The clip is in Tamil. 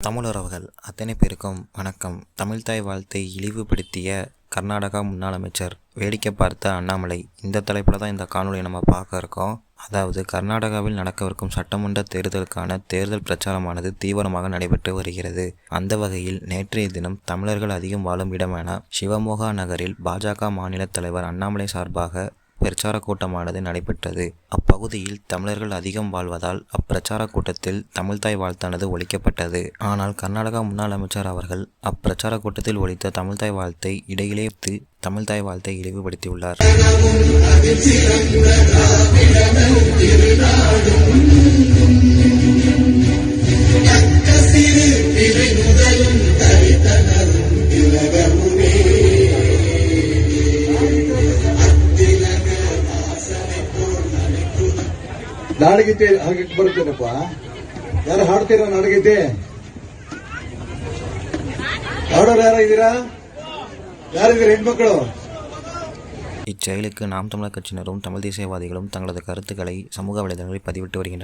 தமிழுறவுகள் அத்தனை பேருக்கும் வணக்கம். தமிழ்தாய் வாழ்த்தை இழிவுபடுத்திய கர்நாடகா முன்னாள் அமைச்சர் வேடிக்கை பார்த்த அண்ணாமலை இந்த தலைப்பில் தான் இந்த காணொலியை நம்ம பார்க்க இருக்கோம். அதாவது கர்நாடகாவில் நடக்கவிருக்கும் சட்டமன்ற தேர்தலுக்கான தேர்தல் பிரச்சாரமானது தீவிரமாக நடைபெற்று வருகிறது. அந்த வகையில் நேற்றைய தினம் தமிழர்கள் அதிகம் வாழும் இடமான சிவமோகா நகரில் பாஜக மாநில தலைவர் அண்ணாமலை சார்பாக பிரச்சார கூட்டமானது நடைபெற்றது. அப்பகுதியில் தமிழர்கள் அதிகம் வாழ்வதால் அப்பிரச்சார கூட்டத்தில் தமிழ்தாய் வாழ்த்தானது ஒழிக்கப்பட்டது. ஆனால் கர்நாடகா முன்னாள் அமைச்சர் அவர்கள் அப்பிரச்சார கூட்டத்தில் ஒழித்த தமிழ்தாய் வாழ்த்தை இடையிலே தமிழ்தாய் வாழ்த்தை இழிவுபடுத்தியுள்ளார். ನಾಡಗೀತೆ ಹಾಡಕ್ಕೆ ಬರ್ತೇನಪ್ಪ ಯಾರು ಹಾಡ್ತೀರಾ ನಾಡಗೀತೆ ಹಾಡೋರು ಯಾರ ಇದ್ದೀರಾ ಯಾರಿದ್ದೀರಾ ಹೆಣ್ಮಕ್ಳು இச்செயலுக்கு நாம் தமிழர் கட்சியினரும் தமிழ் தேசியவாதிகளும் தங்களது கருத்துக்களை சமூக வலைதளங்களில் பதிவிட்டு வருகின்றனர்